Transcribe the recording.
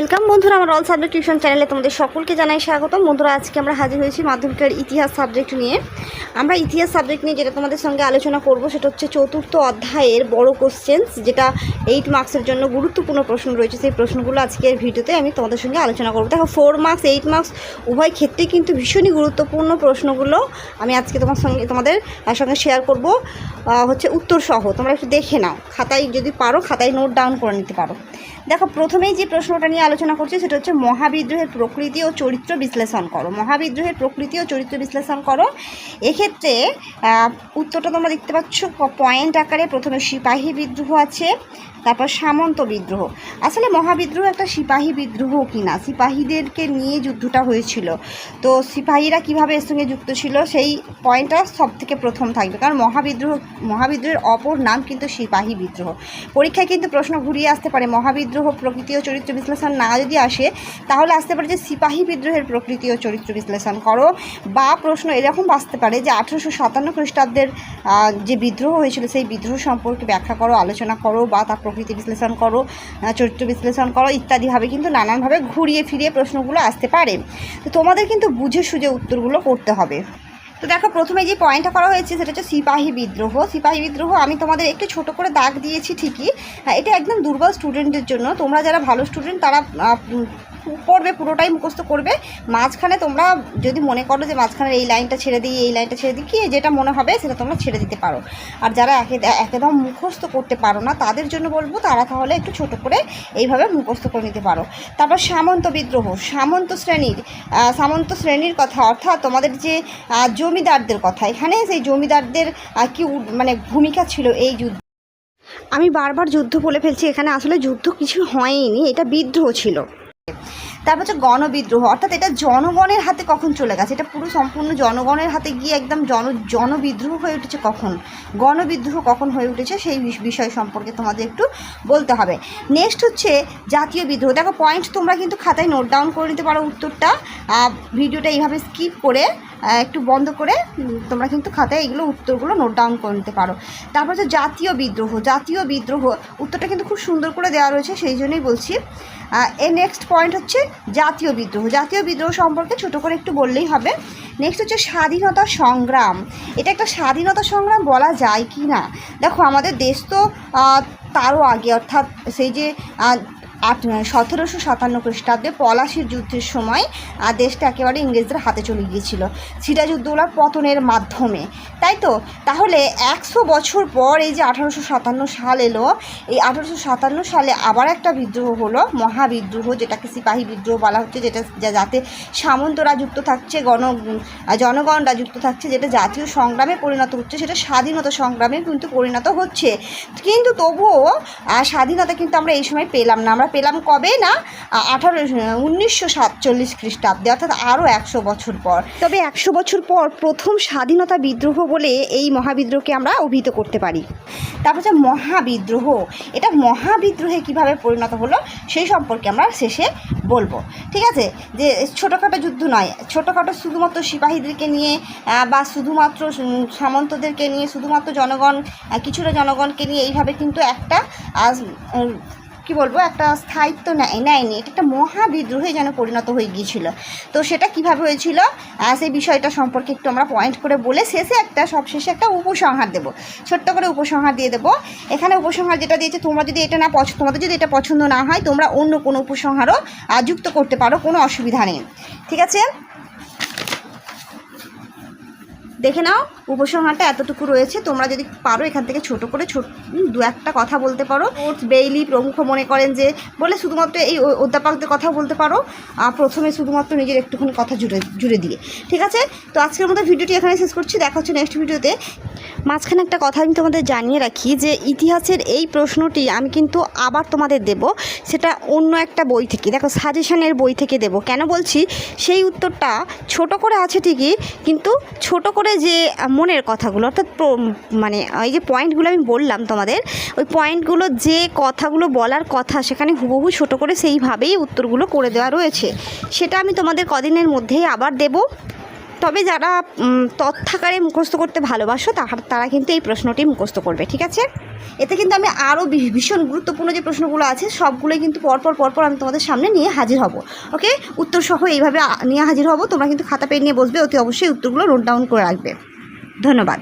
Welcome বন্ধুরা, আমার all subject tuition চ্যানেলে তোমাদের সকলকে জানাই স্বাগত বন্ধুরা, আজকে আমরা হাজির হয়েছি মাধ্যমিকের ইতিহাস সাবজেক্ট নিয়ে। আমরা ইতিহাস সাবজেক্ট নিয়ে যেটা তোমাদের সঙ্গে আলোচনা করব, সেটা হচ্ছে চতুর্থ অধ্যায়ের বড় কোশ্চেন্স যেটা এইট মার্কসের জন্য গুরুত্বপূর্ণ প্রশ্ন রয়েছে। সেই প্রশ্নগুলো আজকের ভিডিওতে আমি তোমাদের সঙ্গে আলোচনা করব। দেখো ফোর মার্কস এইট মার্কস উভয় ক্ষেত্রেই কিন্তু ভীষণই গুরুত্বপূর্ণ প্রশ্নগুলো আমি আজকে তোমার সঙ্গে, তোমাদের সঙ্গে শেয়ার করব। হচ্ছে উত্তর সহ তোমরা একটু দেখে নাও। খাতায় যদি পারো, খাতায় নোট ডাউন করে নিতে পারো। দেখো, প্রথমেই যে প্রশ্নটা নিয়ে আলোচনা করছি সেটা হচ্ছে মহাবিদ্রোহের প্রকৃতি ও চরিত্র বিশ্লেষণ করো। মহাবিদ্রোহের প্রকৃতি ও চরিত্র বিশ্লেষণ করো। এক্ষেত্রে উত্তরটা তোমরা দেখতে পাচ্ছ পয়েন্ট আকারে প্রথমে সিপাহী বিদ্রোহ আছে, তারপর সামন্ত বিদ্রোহ। আসলে মহাবিদ্রোহ একটা সিপাহী বিদ্রোহ কিনা? সিপাহীদেরকে নিয়ে যুদ্ধটা হয়েছিল। তো সিপাহীরা কীভাবে এর সঙ্গে যুক্ত ছিল? সেই পয়েন্টটা সব থেকে প্রথম থাকবে। কারণ মহাবিদ্রোহ, মহাবিদ্রোহের অপর নাম কিন্তু সিপাহী বিদ্রোহ। পরীক্ষায় কিন্তু প্রশ্ন ঘুরিয়ে আসতে পারে, মহাবিদ্রোহ প্রকৃতি ও চরিত্র বিশ্লেষণ না যদি আসে, তাহলে আসতে পারে যে সিপাহী বিদ্রোহের প্রকৃতি ও চরিত্র বিশ্লেষণ করো। বা প্রশ্ন এরকম আসতে পারে যে আঠেরোশো সাতান্ন খ্রিস্টাব্দের যে বিদ্রোহ হয়েছিল, সেই বিদ্রোহ সম্পর্কে ব্যাখ্যা করো, আলোচনা করো বা তার প্রকৃতি বিশ্লেষণ করো চরিত্র বিশ্লেষণ করো ইত্যাদিভাবে কিন্তু নানানভাবে ঘুরিয়ে ফিরিয়ে প্রশ্নগুলো আসতে পারে। তো তোমাদের কিন্তু বুঝে সুঝে উত্তরগুলো করতে হবে। তো দেখো প্রথমে যে পয়েন্টটা করা হয়েছে সেটা হচ্ছে সিপাহী বিদ্রোহ। সিপাহী বিদ্রোহ আমি তোমাদের একটু ছোট করে দাগ দিয়েছি ঠিকই। হ্যাঁ, এটা একদম দুর্বল স্টুডেন্টদের জন্য। তোমরা যারা ভালো স্টুডেন্ট তারা পড়বে পুরোটাই মুখস্থ করবে। মাঝখানে তোমরা যদি মনে করো যে মাঝখানের এই লাইনটা ছেড়ে দিই, এই লাইনটা ছেড়ে দিই, কি যেটা মনে হবে সেটা তোমরা ছেড়ে দিতে পারো। আর যারা একে একদম মুখস্থ করতে পারো না, তাদের জন্য বলব তারা তাহলে একটু ছোট করে এইভাবে মুখস্থ করে নিতে পারো। তারপর সামন্ত বিদ্রোহ, সামন্ত শ্রেণির সামন্ত শ্রেণির কথা, অর্থাৎ তোমাদের যে জমিদারদের কথা, এখানে সেই জমিদারদের কি মানে ভূমিকা ছিল এই যুদ্ধ, আমি বারবার যুদ্ধ বলে ফেলছি, এখানে আসলে যুদ্ধ কিছু হয়নি, এটা বিদ্রোহ ছিল। তারপর হচ্ছে গণবিদ্রোহ, অর্থাৎ এটা জনগণের হাতে কখন চলে গেছে? এটা পুরো সম্পূর্ণ জনগণের হাতে গিয়ে একদম জন, জনবিদ্রোহ হয়ে উঠেছে কখন? গণবিদ্রোহ কখন হয়ে উঠেছে সেই বিষ- বিষয় সম্পর্কে তোমাদের একটু বলতে হবে। নেক্সট হচ্ছে জাতীয় বিদ্রোহ। দেখো পয়েন্ট তোমরা কিন্তু খাতায় নোট ডাউন করে নিতে পারো উত্তরটা। ভিডিওটা এইভাবে স্কিপ করে একটু বন্ধ করে তোমরা কিন্তু খাতায় এগুলো উত্তরগুলো নোট ডাউন করে নিতে পারো। তারপর হচ্ছে জাতীয় বিদ্রোহ। জাতীয় বিদ্রোহ, উত্তরটা কিন্তু খুব সুন্দর করে দেওয়া রয়েছে, সেই জন্যই বলছি। এ নেক্সট পয়েন্ট হচ্ছে জাতীয় বিদ্রোহ। জাতীয় বিদ্রোহ সম্পর্কে ছোট করে একটু বললেই হবে। নেক্সট হচ্ছে স্বাধীনতা সংগ্রাম। এটা একটা স্বাধীনতা সংগ্রাম বলা যায় কি না দেখো, আমাদের দেশ তো তারও আগে, অর্থাৎ সেই যে আট সতেরোশো সাতান্ন খ্রিস্টাব্দে পলাশির যুদ্ধের সময় দেশটা একেবারে ইংরেজদের হাতে চলে গিয়েছিল, সিরাজউদ্দৌলার পতনের মাধ্যমে। তাই তো? তাহলে একশো বছর পর এই যে আঠারোশো সাতান্ন সাল এলো, এই আঠারোশো সাতান্ন সালে আবার একটা বিদ্রোহ হলো, মহাবিদ্রোহ, যেটাকে সিপাহী বিদ্রোহ বলা হচ্ছে, যেটা যা- যাতে সামন্তরা যুক্ত থাকছে, গণ জনগণরা যুক্ত থাকছে, যেটা জাতীয় সংগ্রামে পরিণত হচ্ছে, সেটা স্বাধীনতা সংগ্রামে কিন্তু পরিণত হচ্ছে। কিন্তু তবুও স্বাধীনতা কিন্তু আমরা এই সময় পেলাম না, আমরা পেলাম কবে না? আঠারো উনিশশো সাতচল্লিশ খ্রিস্টাব্দে, অর্থাৎ আরও একশো বছর পর। তবে একশো বছর পর প্রথম স্বাধীনতা বিদ্রোহ বলে এই মহাবিদ্রোহকে আমরা অভিহিত করতে পারি। তারপর হচ্ছে মহাবিদ্রোহ, এটা মহাবিদ্রোহে কীভাবে পরিণত হলো সেই সম্পর্কে আমরা শেষে বলব। ঠিক আছে? যে ছোটোখাটো যুদ্ধ নয়, ছোটোখাটো শুধুমাত্র সিপাহীদেরকে নিয়ে বা শুধুমাত্র সামন্তদেরকে নিয়ে, শুধুমাত্র জনগণ কিছুটা জনগণকে নিয়ে এইভাবে কিন্তু একটা কি বলব, একটা স্থায়িত্ব নেয়, নেয়নি। এটা একটা মহাবিদ্রোহে যেন পরিণত হয়ে গিয়েছিল। তো সেটা কীভাবে হয়েছিল? সেই বিষয়টা সম্পর্কে একটু আমরা পয়েন্ট করে বলে শেষে একটা, সবশেষে একটা উপসংহার দেবো। ছোট্ট করে উপসংহার দিয়ে দেবো। এখানে উপসংহার যেটা দিয়েছে, তোমরা যদি এটা না পছন্দ তোমাদের যদি এটা পছন্দ না হয়, তোমরা অন্য কোনো উপসংহারও যুক্ত করতে পারো, কোনো অসুবিধা নেই। ঠিক আছে? দেখে নাও উপসংহারটা এতটুকু রয়েছে। তোমরা যদি পারো এখান থেকে ছোট করে ছোট দু একটা কথা বলতে পারো। বেইলি প্রমুখ মনে করেন যে বলে শুধুমাত্র এই অধ্যাপকদের কথা বলতে পারো। আর প্রথমে শুধুমাত্র নিজের একটুখানি কথা জুড়ে জুড়ে দিয়ে। ঠিক আছে? তো আজকের মতো ভিডিওটি এখানে শেষ করছি। দেখা হচ্ছে নেক্সট ভিডিওতে মাঝখানে একটা কথা আমি তোমাদের জানিয়ে রাখি যে ইতিহাসের এই প্রশ্নটি আমি কিন্তু আবার তোমাদের দেব। সেটা অন্য একটা বই থেকে, দেখো সাজেশনের বই থেকে দেব। কেন বলছি? সেই উত্তরটা ছোট করে আছে ঠিকই, কিন্তু ছোট করে যে মনের কথাগুলো, অর্থাৎ মানে এই যে পয়েন্টগুলো আমি বললাম তোমাদের, ওই পয়েন্টগুলো যে কথাগুলো বলার কথা, সেখানে হুবহু ছোট করে সেইভাবেই উত্তরগুলো করে দেওয়া রয়েছে। সেটা আমি তোমাদের কদিনের মধ্যেই আবার দেব। তবে যারা তথ্যাকারে মুখস্থ করতে ভালোবাসো তাহার তারা কিন্তু এই প্রশ্নটি মুখস্থ করবে, ঠিক আছে? এতে কিন্তু আমি আরও ভীষণ গুরুত্বপূর্ণ যে প্রশ্নগুলো আছে, সবগুলোই কিন্তু পরপর পরপর আমি তোমাদের সামনে নিয়ে হাজির হব, ওকে? উত্তর সহ এইভাবে নিয়ে হাজির হব, তোমরা কিন্তু খাতা পেয়ে নিয়ে বসবে, অতি অবশ্যই উত্তরগুলো নোট ডাউন করে রাখবে। ধন্যবাদ।